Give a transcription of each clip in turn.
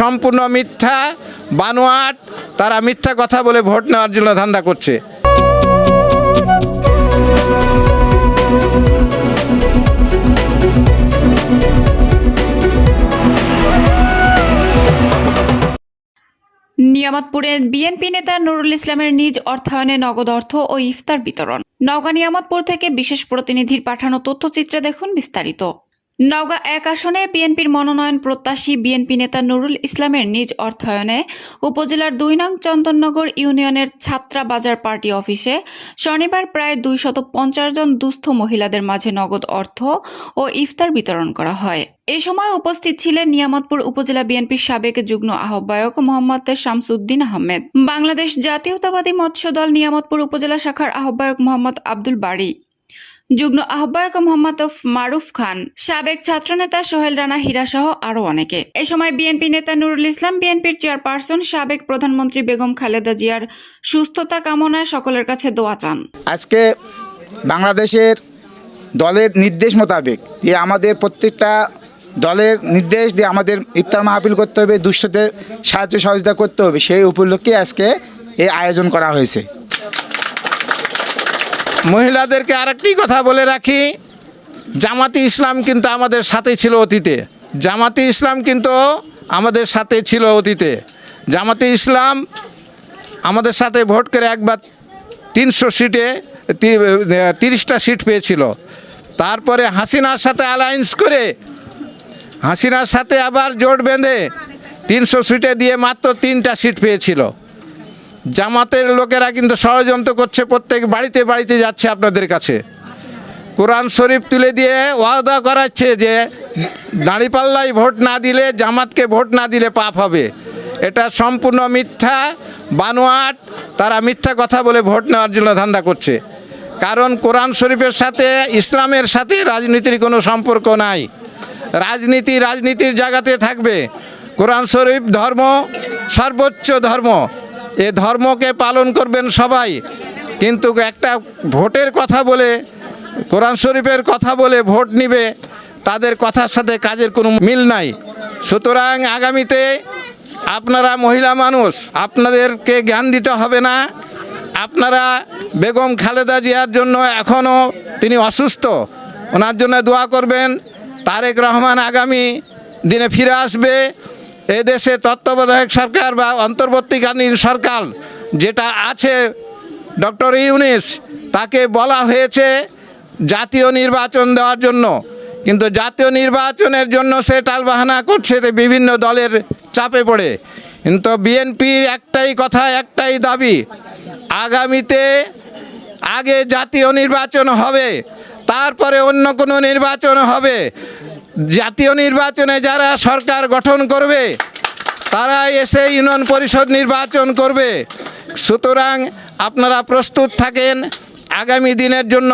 সম্পূর্ণ মিথ্যা, বানোয়াট, তারা মিথ্যা কথা বলে ভোট নেওয়ার জন্য ধান্দা করছে। নিয়ামতপুরে বিএনপি নেতা নুরুল ইসলামের নিজ অর্থায়নে নগদ অর্থ ও ইফতার বিতরণ। নওগাঁ নিয়ামতপুর থেকে বিশেষ প্রতিনিধির পাঠানো তথ্যচিত্রে দেখুন বিস্তারিত। নওগাঁ এক আসনে বিএনপির মনোনয়ন প্রত্যাশী বিএনপি নেতা নুরুল ইসলামের নিজ অর্থায়নে উপজেলার দুই নং চন্দননগর ইউনিয়নের ছাত্রা বাজার পার্টি অফিসে শনিবার প্রায় দুইশত পঞ্চাশ জন দুস্থ মহিলাদের মাঝে নগদ অর্থ ও ইফতার বিতরণ করা হয়। এ সময় উপস্থিত ছিলেন নিয়ামতপুর উপজেলা বিএনপির সাবেক যুগ্ম আহ্বায়ক মোহাম্মদ শামসুদ্দিন আহমেদ। বাংলাদেশ জাতীয়তাবাদী মৎস্য দল নিয়ামতপুর উপজেলা শাখার আহ্বায়ক মোহাম্মদ আব্দুল বাড়ি যুগ্ম আহ্বায়ক মোহাম্মদ মারুফ খান, সাবেক ছাত্রনেতা সোহেল রানা হীরা সহ আরও অনেকে। এ সময় বিএনপি নেতা নুরুল ইসলাম, বিএনপির চেয়ারপারসন, সাবেক প্রধানমন্ত্রী বেগম খালেদা জিয়ার সুস্থতা কামনায় সকলের কাছে দোয়া চান। আজকে বাংলাদেশের দলের নির্দেশ মোতাবেক যে আমাদের প্রত্যেকটা দলের নির্দেশ দিয়ে আমাদের ইফতার মাহফিল করতে হবে, দুঃস্থদের সাহায্য সহযোগিতা করতে হবে, সেই উপলক্ষে আজকে এই আয়োজন করা হয়েছে। মহিলাদেরকে আরেকটি কথা বলে রাখি, জামাতি ইসলাম কিন্তু আমাদের সাথে ছিল অতীতে। জামাতি ইসলাম কিন্তু আমাদের সাথে ছিল অতীতে। জামাতি ইসলাম আমাদের সাথে ভোট করে একবার তিনশো সিটে তিরিশটা সিট পেয়েছিল। তারপরে হাসিনার সাথে অ্যালায়েন্স করে, হাসিনার সাথে আবার জোট বেঁধে তিনশো সিটে দিয়ে মাত্র তিনটা সিট পেয়েছিল। জামাতের লোকেরা কিন্তু ষড়যন্ত্র করছে, প্রত্যেক বাড়িতে বাড়িতে যাচ্ছে আপনাদের কাছে। কোরআন শরীফ তুলে দিয়ে ওয়াদা করাচ্ছে যে, দাঁড়িপাল্লায় ভোট না দিলে, জামাতকে ভোট না দিলে পাপ হবে। এটা সম্পূর্ণ মিথ্যা, বানোয়াট, তারা মিথ্যা কথা বলে ভোট নেওয়ার জন্য ধান্দা করছে। কারণ কোরআন শরীফের সাথে, ইসলামের সাথে রাজনীতির কোনো সম্পর্ক নাই। রাজনীতি রাজনীতির জায়গাতে থাকবে। কোরআন শরীফ ধর্ম, সর্বোচ্চ ধর্ম। এ ধর্মকে পালন করবেন সবাই। কিন্তু একটা ভোটের কথা বলে, কোরআন শরীফের কথা বলে ভোট নিবে, তাদের কথার সাথে কাজের কোনো মিল নাই। সুতরাং আগামীতে আপনারা মহিলা মানুষ, আপনাদেরকে জ্ঞান দিতে হবে না। আপনারা বেগম খালেদা জিয়ার জন্য এখনও তিনি অসুস্থ, ওনার জন্য দোয়া করবেন। তারেক রহমান আগামী দিনে ফিরে আসবে। এদেশে তত্ত্বাবধায়ক সরকার বা অন্তর্বর্তীকালীন সরকার যেটা আছে, ডক্টর ইউনিস, তাকে বলা হয়েছে জাতীয় নির্বাচন দেওয়ার জন্য। কিন্তু জাতীয় নির্বাচনের জন্য সে টালবাহানা করছে বিভিন্ন দলের চাপে পড়ে। কিন্তু বিএনপির একটাই কথা, একটাই দাবি, আগামীতে আগে জাতীয় নির্বাচন হবে, তারপরে অন্য কোনো নির্বাচন হবে। জাতীয় নির্বাচনে যারা সরকার গঠন করবে তারা এসে ইউনিয়ন পরিষদ নির্বাচন করবে। সুতরাং আপনারা প্রস্তুত থাকেন, আগামী দিনের জন্য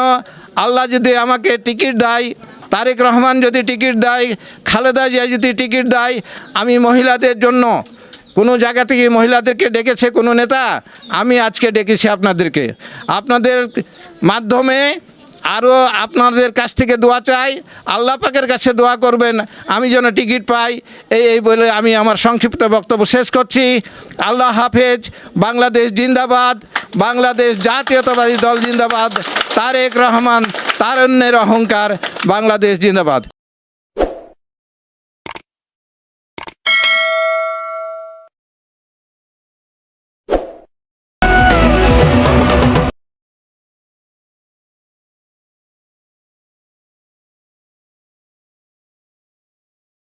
আল্লাহ যদি আমাকে টিকিট দেয়, তারেক রহমান যদি টিকিট দেয়, খালেদা জিয়া যদি টিকিট দেয়, আমি মহিলাদের জন্য, কোনো জায়গা থেকে মহিলাদেরকে ডেকেছে কোনো নেতা, আমি আজকে ডেকেছি আপনাদেরকে। আপনাদের মাধ্যমে আরও আপনাদের কাছ থেকে দোয়া চাই। আল্লাহ পাকের কাছে দোয়া করবেন। আমি যেন টিকিট পাই। এই এই বলে আমি আমার সংক্ষিপ্ত বক্তব্য শেষ করছি। আল্লাহ হাফেজ। বাংলাদেশ জিন্দাবাদ। বাংলাদেশ জাতীয়তাবাদী দল জিন্দাবাদ। তারেক রহমান, তারণ্যের অহংকার। বাংলাদেশ জিন্দাবাদ।